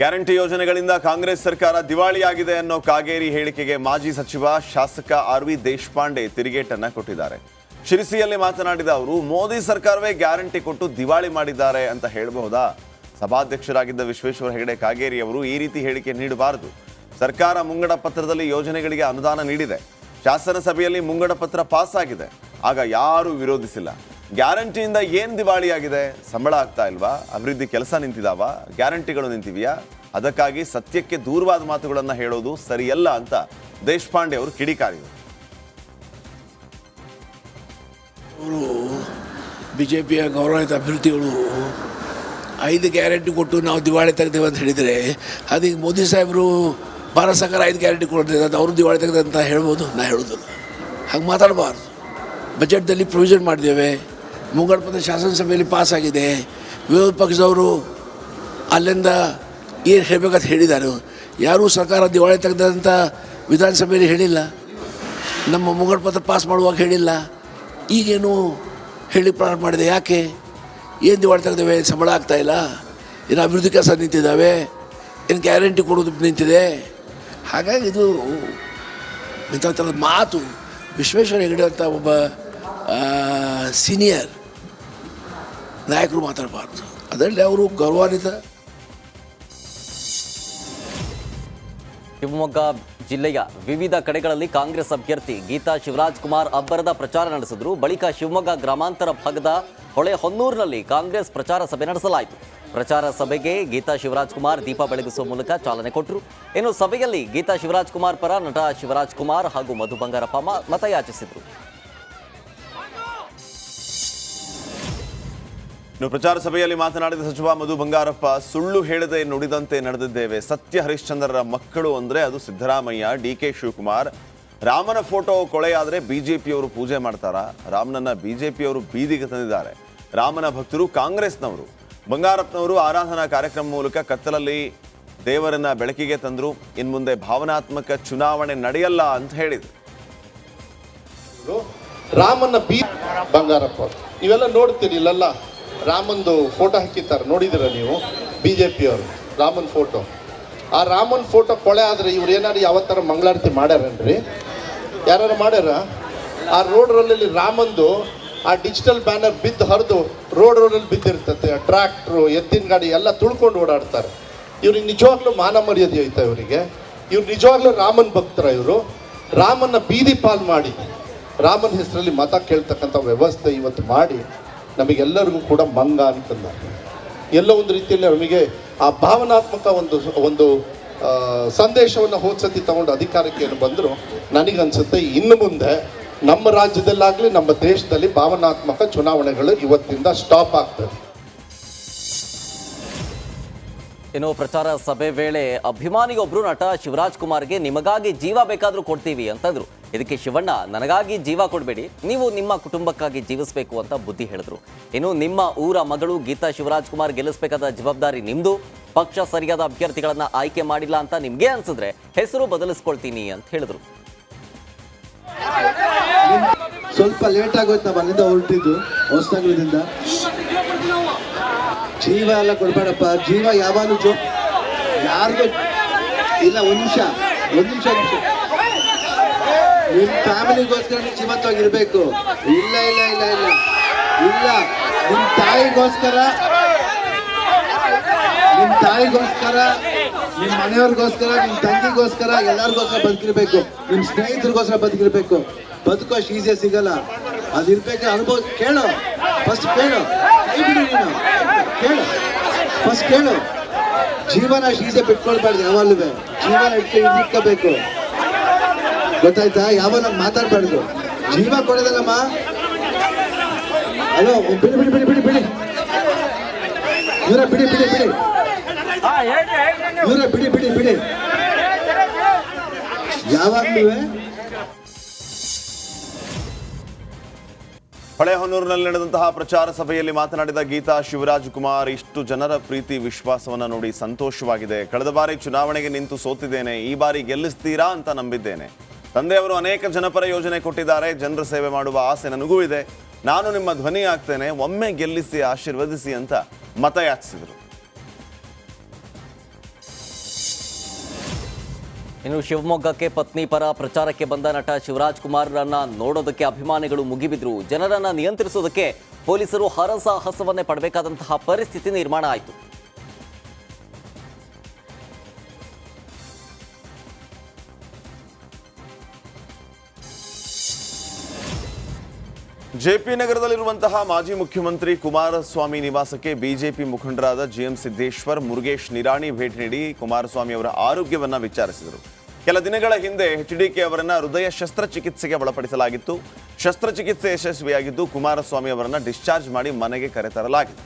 Guarantee ಯೋಜನೆಗಳಿಂದ ಕಾಂಗ್ರೆಸ್ ಸರ್ಕಾರ ದಿವಾಳಿಯಾಗಿದೆ ಅನ್ನೋ ಕಾಗೇರಿ ಹೇಳಿಕೆಗೆ ಮಾಜಿ ಸಚಿವ ಶಾಸಕ ಆರ್ ವಿ ದೇಶಪಾಂಡೆ ತಿರುಗೇಟನ್ನ ಕೊಟ್ಟಿದ್ದಾರೆ. ಶಿರಸಿಯಲ್ಲಿ ಮಾತನಾಡಿದ ಅವರು, ಮೋದಿ ಸರ್ಕಾರವೇ ಗ್ಯಾರಂಟಿ ಕೊಟ್ಟು ದಿವಾಳಿ ಮಾಡಿದ್ದಾರೆ ಅಂತ ಹೇಳಬಹುದಾ? ಸಭಾಧ್ಯಕ್ಷರಾಗಿದ್ದ ವಿಶ್ವೇಶ್ವರ ಹೆಗಡೆ ಕಾಗೇರಿ ಅವರು ಈ ರೀತಿ ಹೇಳಿಕೆ ನೀಡಬಾರದು. ಸರ್ಕಾರ ಮುಂಗಡ ಪತ್ರದಲ್ಲಿ ಯೋಜನೆಗಳಿಗೆ ಅನುದಾನ ನೀಡಿದೆ. ಶಾಸನ ಸಭೆಯಲ್ಲಿ ಮುಂಗಡ ಪತ್ರ ಪಾಸ್ ಆಗಿದೆ ಆಗ ಯಾರೂ ವಿರೋಧಿಸಿಲ್ಲ. ಗ್ಯಾರಂಟಿಯಿಂದ ಏನು ದಿವಾಳಿ ಆಗಿದೆ ಸಂಬಳ ಆಗ್ತಾ ಇಲ್ವಾ? ಅಭಿವೃದ್ಧಿ ಕೆಲಸ ನಿಂತಿದಾವ? ಗ್ಯಾರಂಟಿಗಳು ನಿಂತಿವೆಯಾ? ಅದಕ್ಕಾಗಿ ಸತ್ಯಕ್ಕೆ ದೂರವಾದ ಮಾತುಗಳನ್ನು ಹೇಳೋದು ಸರಿಯಲ್ಲ ಅಂತ ದೇಶಪಾಂಡೆ ಅವರು ಕಿಡಿಕಾರಿದರು. ಅವರು ಬಿ ಜೆ ಪಿಯ ಗೌರವಿತ ಅಭ್ಯರ್ಥಿಗಳು ಐದು ಗ್ಯಾರಂಟಿ ಕೊಟ್ಟು ನಾವು ದಿವಾಳಿ ತೆಗೆದೇವೆ ಅಂತ ಹೇಳಿದರೆ, ಅದೀಗ ಮೋದಿ ಸಾಹೇಬರು ಭಾರತ ಸರ್ಕಾರ ಐದು ಗ್ಯಾರಂಟಿ ಕೊಡ್ತಿದೆ, ಅದು ಅವರು ದಿವಾಳಿ ತೆಗೆದ ಅಂತ ಹೇಳ್ಬೋದು? ನಾ ಹೇಳೋದಿಲ್ಲ. ಹಾಗೆ ಮಾತಾಡಬಾರ್ದು. ಬಜೆಟ್ದಲ್ಲಿ ಪ್ರೊವಿಷನ್ ಮಾಡಿದ್ದೇವೆ. ಮುಂಗಡ ಪತ್ರ ಶಾಸನಸಭೆಯಲ್ಲಿ ಆಗಿದೆ ವಿರೋಧ ಪಕ್ಷದವರು ಅಲ್ಲಿಂದ ಏನು ಹೇಳಬೇಕಂತ ಹೇಳಿದ್ದಾರೆ. ಯಾರೂ ಸರ್ಕಾರ ದಿವಾಳಿ ತೆಗೆದಂಥ ವಿಧಾನಸಭೆಯಲ್ಲಿ ಹೇಳಿಲ್ಲ. ನಮ್ಮ ಮುಂಗಡ ಪತ್ರ ಪಾಸ್ ಮಾಡುವಾಗ ಹೇಳಿಲ್ಲ. ಈಗೇನು ಹೇಳಿ ಪ್ರಾರಂಭ ಮಾಡಿದೆ ಯಾಕೆ? ಏನು ದಿವಾಳಿ ತೆಗೆದೇವೆ? ಸಂಬಳ ಆಗ್ತಾಯಿಲ್ಲ ಏನು ಅಭಿವೃದ್ಧಿ ಕೆಲಸ ನಿಂತಿದ್ದಾವೆ. ಏನು ಗ್ಯಾರಂಟಿ ಕೊಡೋದು ನಿಂತಿದೆ. ಹಾಗಾಗಿ ಇದು ಇಂಥ ಥರದ ಮಾತು ವಿಶ್ವೇಶ್ವರ ಹೆಗಡೆ ಅಂತ ಒಬ್ಬ ಸೀನಿಯರ್ ನಾಯಕರು ಮಾತಾಡಬಾರ್ದು. ಅದರಲ್ಲಿ ಅವರು ಗೌರವಾನ್ವಿತ. ಶಿವಮೊಗ್ಗ ಜಿಲ್ಲೆಯ ವಿವಿಧ ಕಡೆಗಳಲ್ಲಿ ಕಾಂಗ್ರೆಸ್ ಅಭ್ಯರ್ಥಿ ಗೀತಾ ಶಿವರಾಜ್ ಕುಮಾರ್ ಅಬ್ಬರದ ಪ್ರಚಾರ ನಡೆಸಿದ್ರು. ಬಳಿಕ ಶಿವಮೊಗ್ಗ ಗ್ರಾಮಾಂತರ ಭಾಗದ ಹೊಳೆ ಹೊನ್ನೂರಿನಲ್ಲಿ ಕಾಂಗ್ರೆಸ್ ಪ್ರಚಾರ ಸಭೆ ನಡೆಸಲಾಯಿತು. ಪ್ರಚಾರ ಸಭೆಗೆ ಗೀತಾ ಶಿವರಾಜ್ ಕುಮಾರ್ ದೀಪ ಬೆಳಗಿಸುವ ಮೂಲಕ ಚಾಲನೆ ಕೊಟ್ಟರು ಇನ್ನು ಸಭೆಯಲ್ಲಿ ಗೀತಾ ಶಿವರಾಜ್ ಕುಮಾರ್ ಪರ ನಟ ಶಿವರಾಜ್ ಕುಮಾರ್ ಹಾಗೂ ಮಧು ಬಂಗಾರಪ್ಪ ಮತಯಾಚಿಸಿದರು. ಇನ್ನು ಪ್ರಚಾರ ಸಭೆಯಲ್ಲಿ ಮಾತನಾಡಿದ ಸಚಿವ ಮಧು ಬಂಗಾರಪ್ಪ, ಸುಳ್ಳು ಹೇಳದೆ ನುಡಿದಂತೆ ನಡೆದಿದ್ದೇವೆ. ಸತ್ಯ ಹರಿಶ್ಚಂದ್ರರ ಮಕ್ಕಳು ಅಂದರೆ ಅದು ಸಿದ್ದರಾಮಯ್ಯ ಡಿ ಕೆ ಶಿವಕುಮಾರ್. ರಾಮನ ಫೋಟೋ ಕೊಳೆಯಾದ್ರೆ ಬಿಜೆಪಿಯವರು ಪೂಜೆ ಮಾಡ್ತಾರಾ. ರಾಮನನ್ನ ಪಿಯವರು ಬೀದಿಗೆ ತಂದಿದ್ದಾರೆ. ರಾಮನ ಭಕ್ತರು ಕಾಂಗ್ರೆಸ್ನವರು. ಬಂಗಾರಪ್ಪನವರು ಆರಾಧನಾ ಕಾರ್ಯಕ್ರಮ ಮೂಲಕ ಕತ್ತಲಲ್ಲಿ ದೇವರನ್ನ ಬೆಳಕಿಗೆ ತಂದರು. ಇನ್ನು ಮುಂದೆ ಭಾವನಾತ್ಮಕ ಚುನಾವಣೆ ನಡೆಯಲ್ಲ ಅಂತ ಹೇಳಿದರು. ರಾಮನ ಬೀದಿ ಬಂಗಾರಪ್ಪ ಇವೆಲ್ಲ ನೋಡ್ತೀರಿ ಇಲ್ಲೆಲ್ಲ? ರಾಮಂದು ಫೋಟೋ ಹಾಕಿದ್ದಾರೆ ನೋಡಿದಿರ ನೀವು? ಬಿ ಜೆ ಪಿಯವರು ರಾಮನ್ ಫೋಟೋ. ಆ ರಾಮನ್ ಫೋಟೋ ಕೊಳೆ ಆದರೆ ಇವ್ರು ಏನಾದ್ರು ಯಾವತ್ತಾರ ಮಂಗಳಾರತಿ ಮಾಡ್ಯಾರನ್ರಿ? ಯಾರು ಮಾಡ್ಯಾರ? ಆ ರೋಡ್ ರೋಲಲ್ಲಿ ರಾಮಂದು ಆ ಡಿಜಿಟಲ್ ಬ್ಯಾನರ್ ಬಿದ್ದು ಹರಿದು ರೋಡ್ ರೋಡಲ್ಲಿ ಬಿದ್ದಿರ್ತತೆ ಟ್ರ್ಯಾಕ್ಟ್ರು ಎತ್ತಿನ ಗಾಡಿ ಎಲ್ಲ ತುಳ್ಕೊಂಡು ಓಡಾಡ್ತಾರೆ. ಇವ್ರಿಗೆ ನಿಜವಾಗ್ಲೂ ಮಾನ ಮರ್ಯಾದೆ ಐತೆ ಇವರಿಗೆ? ಇವ್ರು ನಿಜವಾಗ್ಲೂ ರಾಮನ್ ಭಕ್ತರ ಇವರು? ರಾಮನ್ನ ಬೀದಿ ಪಾಲ್ ಮಾಡಿ, ರಾಮನ ಹೆಸರಲ್ಲಿ ಮತ ಕೇಳ್ತಕ್ಕಂಥ ವ್ಯವಸ್ಥೆ ಇವತ್ತು ಮಾಡಿ ನಮಗೆಲ್ಲರಿಗೂ ಕೂಡ ಮಂಗ ಅಂತಂದ. ಎಲ್ಲ ಒಂದು ರೀತಿಯಲ್ಲಿ ನಮಗೆ ಆ ಭಾವನಾತ್ಮಕ ಒಂದು ಒಂದು ಸಂದೇಶವನ್ನು ಹೋದ್ಸತಿ ತಗೊಂಡು ಅಧಿಕಾರಕ್ಕೆ ಏನು ಬಂದರು, ನನಗನ್ಸುತ್ತೆ ಇನ್ನು ಮುಂದೆ ನಮ್ಮ ರಾಜ್ಯದಲ್ಲಾಗಲಿ ನಮ್ಮ ದೇಶದಲ್ಲಿ ಭಾವನಾತ್ಮಕ ಚುನಾವಣೆಗಳು ಇವತ್ತಿಂದ ಸ್ಟಾಪ್ ಆಗ್ತದೆ. ಇನ್ನು ಪ್ರಚಾರ ಸಭೆ ವೇಳೆ ಅಭಿಮಾನಿಗೊಬ್ರು ನಟ ಶಿವರಾಜ್ ಕುಮಾರ್ಗೆ ನಿಮಗಾಗಿ ಜೀವ ಬೇಕಾದರೂ ಕೊಡ್ತೀವಿ ಅಂತಂದ್ರು. ಇದಕ್ಕೆ ಶಿವಣ್ಣ, ನನಗಾಗಿ ಜೀವ ಕೊಡಬೇಡಿ, ನೀವು ನಿಮ್ಮ ಕುಟುಂಬಕ್ಕಾಗಿ ಜೀವಿಸಬೇಕು ಅಂತ ಬುದ್ಧಿ ಹೇಳಿದ್ರು. ಇನ್ನು ನಿಮ್ಮ ಊರ ಮಗಳು ಗೀತಾ ಶಿವರಾಜ್ ಕುಮಾರ್ ಗೆಲ್ಲಿಸಬೇಕಾದ ಜವಾಬ್ದಾರಿ ನಿಮ್ಮದು ಪಕ್ಷ ಸರಿಯಾದ ಅಭ್ಯರ್ಥಿಗಳನ್ನ ಆಯ್ಕೆ ಮಾಡಿಲ್ಲ ಅಂತ ನಿಮಗೆ ಅನ್ಸಿದ್ರೆ ಹೆಸರು ಬದಲಿಸ್ಕೊಳ್ತೀನಿ ಅಂತ ಹೇಳಿದ್ರು. ಸ್ವಲ್ಪ ಲೇಟ್ ಆಗೋಯ್ತು ಹೊರಟಿದ್ದು ಜೀವ ಎಲ್ಲ ಕೊಡ್ಬೇಡಪ್ಪ, ಜೀವ ಯಾವಾಗಲೂ ಜೋ ಯಾರಿಗೂ ಇಲ್ಲ, ಒಂದ್ ನಿಮಿಷ ಒಂದ್ ನಿಮಿಷ ನಿಮಿಷ. ನಿಮ್ ಫ್ಯಾಮಿಲಿಗೋಸ್ಕರ ಜೀವಂತವಾಗಿರ್ಬೇಕು. ಇಲ್ಲ ಇಲ್ಲ ಇಲ್ಲ ಇಲ್ಲ. ಇಲ್ಲ, ನಿಮ್ ತಾಯಿಗೋಸ್ಕರ ನಿಮ್ ತಾಯಿಗೋಸ್ಕರ, ನಿಮ್ ಮನೆಯವ್ರಿಗೋಸ್ಕರ, ನಿಮ್ ತಂಗಿಗೋಸ್ಕರ ಎಲ್ಲರಿಗೋಸ್ಕರ ಬದುಕಿರ್ಬೇಕು. ನಿಮ್ ಸ್ನೇಹಿತರಿಗೋಸ್ಕರ ಬದುಕಿರ್ಬೇಕು. ಬದುಕೋ ಈಸಿಯಾಗಿ ಸಿಗಲ್ಲ. ಅದಿರ್ಬೇಕು ಅನುಭವ ಕೇಳು. ಫಸ್ಟ್ ಕೇಳು. ನೀನು. ಕೇಳು. ಫಸ್ಟ್ ಕೇಳು. ಜೀವನ ಶೀಸೆ ಬಿಟ್ಕೊಳ್ಬಾರ್ದು ಯಾವಾಗಲೂ. ಜೀವನ ಇಟ್ಟು ಇಟ್ಕೋಬೇಕು ಗೊತ್ತಾಯ್ತಾ? ಯಾವಾಗ ಮಾತಾಡ್ಬಾರ್ದು. ಜೀವ ಕೊಡೋದಲ್ಲಮ್ಮ. ಹಲೋ ಬಿಡಿ ಬಿಡಿ ಬಿಡಿ ಬಿಡಿ ಬಿಡಿ. ಇವರ, ಬಿಡಿ ಬಿಡಿ ಬಿಡಿ. ಇವರ, ಬಿಡಿ ಬಿಡಿ ಬಿಡಿ. ಯಾವಾಗ್ಲೂ ಹೊಳೆಹೊನ್ನೂರಿನಲ್ಲಿ ನಡೆದಂತಹ ಪ್ರಚಾರ ಸಭೆಯಲ್ಲಿ ಮಾತನಾಡಿದ ಗೀತಾ ಶಿವರಾಜ್ ಕುಮಾರ್, ಇಷ್ಟು ಜನರ ಪ್ರೀತಿ, ವಿಶ್ವಾಸವನ್ನು ನೋಡಿ ಸಂತೋಷವಾಗಿದೆ. ಕಳೆದ ಬಾರಿ ಚುನಾವಣೆಗೆ ನಿಂತು ಸೋತಿದ್ದೇನೆ, ಈ ಬಾರಿ ಗೆಲ್ಲಿಸ್ತೀರಾ ಅಂತ ನಂಬಿದ್ದೇನೆ. ತಂದೆಯವರು ಅನೇಕ ಜನಪರ ಯೋಜನೆ ಕೊಟ್ಟಿದ್ದಾರೆ, ಜನರ ಸೇವೆ ಮಾಡುವ ಆಸೆ ನನಗೂ ಇದೆ. ನಾನು ನಿಮ್ಮ ಧ್ವನಿ ಆಗ್ತೇನೆ ಒಮ್ಮೆ ಗೆಲ್ಲಿಸಿ, ಆಶೀರ್ವದಿಸಿ ಅಂತ ಮತ ಯಾಚಿಸಿದರು. ಇನ್ನು ಶಿವಮೊಗ್ಗಕ್ಕೆ ಪತ್ನಿ ಪರ ಪ್ರಚಾರಕ್ಕೆ ಬಂದ ನಟ ಶಿವರಾಜ್ ಕುಮಾರ್ರನ್ನ ನೋಡೋದಕ್ಕೆ ಅಭಿಮಾನಿಗಳು ಮುಗಿಬಿದ್ರು. ಜನರನ್ನ ನಿಯಂತ್ರಿಸೋದಕ್ಕೆ ಪೊಲೀಸರು ಹರಸಾಹಸವನ್ನೇ ಪಡಬೇಕಾದಂತಹ ಪರಿಸ್ಥಿತಿ ನಿರ್ಮಾಣ ಆಯಿತು. ಜೆಪಿ ನಗರದಲ್ಲಿರುವಂತಹ ಮಾಜಿ ಮುಖ್ಯಮಂತ್ರಿ ಕುಮಾರಸ್ವಾಮಿ ನಿವಾಸಕ್ಕೆ ಬಿಜೆಪಿ ಮುಖಂಡರಾದ ಜಿಎಂ ಸಿದ್ದೇಶ್ವರ್, ಮುರುಗೇಶ್ ನಿರಾಣಿ ಭೇಟಿ ನೀಡಿ ಕುಮಾರಸ್ವಾಮಿ ಅವರ ಆರೋಗ್ಯವನ್ನು ವಿಚಾರಿಸಿದರು. ಕೆಲ ದಿನಗಳ ಹಿಂದೆ ಎಚ್ಡಿಕೆ ಅವರನ್ನು ಹೃದಯ ಶಸ್ತ್ರಚಿಕಿತ್ಸೆಗೆ ಒಳಪಡಿಸಲಾಗಿತ್ತು. ಶಸ್ತ್ರಚಿಕಿತ್ಸೆ ಯಶಸ್ವಿಯಾಗಿದ್ದು ಕುಮಾರಸ್ವಾಮಿ ಅವರನ್ನು ಡಿಸ್ಚಾರ್ಜ್ ಮಾಡಿ ಮನೆಗೆ ಕರೆತರಲಾಗಿದೆ.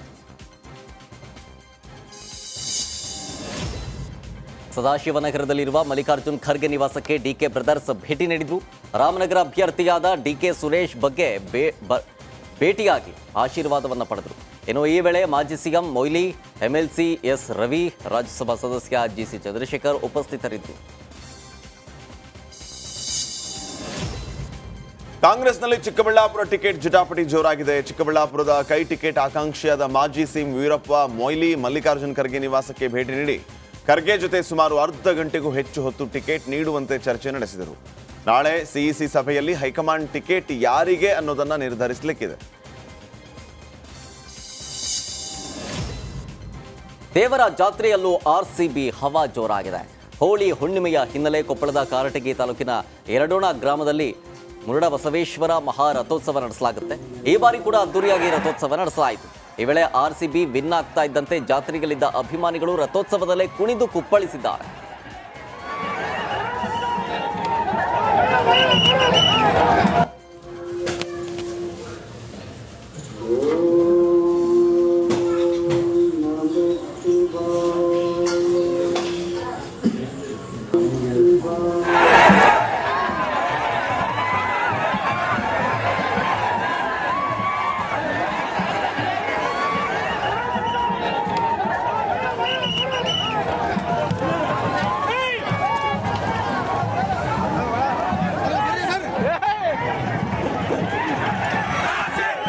ಸದಾಶಿವನಗರದಲ್ಲಿರುವ ಮಲ್ಲಿಕಾರ್ಜುನ್ ಖರ್ಗೆ ನಿವಾಸಕ್ಕೆ ಡಿಕೆ ಬ್ರದರ್ಸ್ ಭೇಟಿ ನೀಡಿದ್ರು. ರಾಮನಗರ ಅಭ್ಯರ್ಥಿಯಾದ ಡಿಕೆ ಸುರೇಶ್ ಬಗ್ಗೆ ಭೇಟಿಯಾಗಿ ಆಶೀರ್ವಾದವನ್ನು ಪಡೆದರು. ಇನ್ನು ಈ ವೇಳೆ ಮಾಜಿ CM Moily, MLC S Ravi, Rajya Sabha ಸದಸ್ಯ ಜಿಸಿ ಚಂದ್ರಶೇಖರ್ ಉಪಸ್ಥಿತರಿದ್ದರು. ಕಾಂಗ್ರೆಸ್ನಲ್ಲಿ ಚಿಕ್ಕಬಳ್ಳಾಪುರ ಟಿಕೆಟ್ ಜಟಾಪಟಿ ಜೋರಾಗಿದೆ. ಚಿಕ್ಕಬಳ್ಳಾಪುರದ ಕೈ ಟಿಕೆಟ್ ಆಕಾಂಕ್ಷಿಯಾದ ಮಾಜಿ ಸಿಎಂ ವೀರಪ್ಪ ಮೊಯ್ಲಿ, ಮಲ್ಲಿಕಾರ್ಜುನ್ ಖರ್ಗೆ ನಿವಾಸಕ್ಕೆ ಭೇಟಿ ನೀಡಿ. ಖರ್ಗೆ ಜೊತೆ ಸುಮಾರು ಅರ್ಧ ಗಂಟೆಗೂ ಹೆಚ್ಚು ಹೊತ್ತು ಟಿಕೆಟ್ ನೀಡುವಂತೆ ಚರ್ಚೆ ನಡೆಸಿದರು. ನಾಳೆ ಸಿಇಸಿ ಸಭೆಯಲ್ಲಿ ಹೈಕಮಾಂಡ್ ಟಿಕೆಟ್ ಯಾರಿಗೆ ಅನ್ನೋದನ್ನು ನಿರ್ಧರಿಸಲಿಕ್ಕಿದೆ. ದೇವರ ಜಾತ್ರೆಯಲ್ಲೂ ಆರ್ಸಿಬಿ ಹವಾ ಜೋರಾಗಿದೆ. ಹೋಳಿ ಹುಣ್ಣಿಮೆಯ ಹಿನ್ನೆಲೆ ಕೊಪ್ಪಳದ ಕಾರಟಗಿ ತಾಲೂಕಿನ ಎರಡೋಣ ಗ್ರಾಮದಲ್ಲಿ ಮುರುಡ ಬಸವೇಶ್ವರ ಮಹಾರಥೋತ್ಸವ ನಡೆಸಲಾಗುತ್ತೆ. ಈ ಬಾರಿ ಕೂಡ ಅದ್ದೂರಿಯಾಗಿ ರಥೋತ್ಸವ ನಡೆಸಲಾಯಿತು. ಈ ವೇಳೆ ಆರ್ಸಿಬಿ ವಿನ್ ಆಗ್ತಾ ಇದ್ದಂತೆ ಜಾತ್ರೆಗಳಿದ್ದ ಅಭಿಮಾನಿಗಳು ರಥೋತ್ಸವದಲ್ಲೇ ಕುಣಿದು ಕುಪ್ಪಳಿಸಿದ್ದಾರೆ.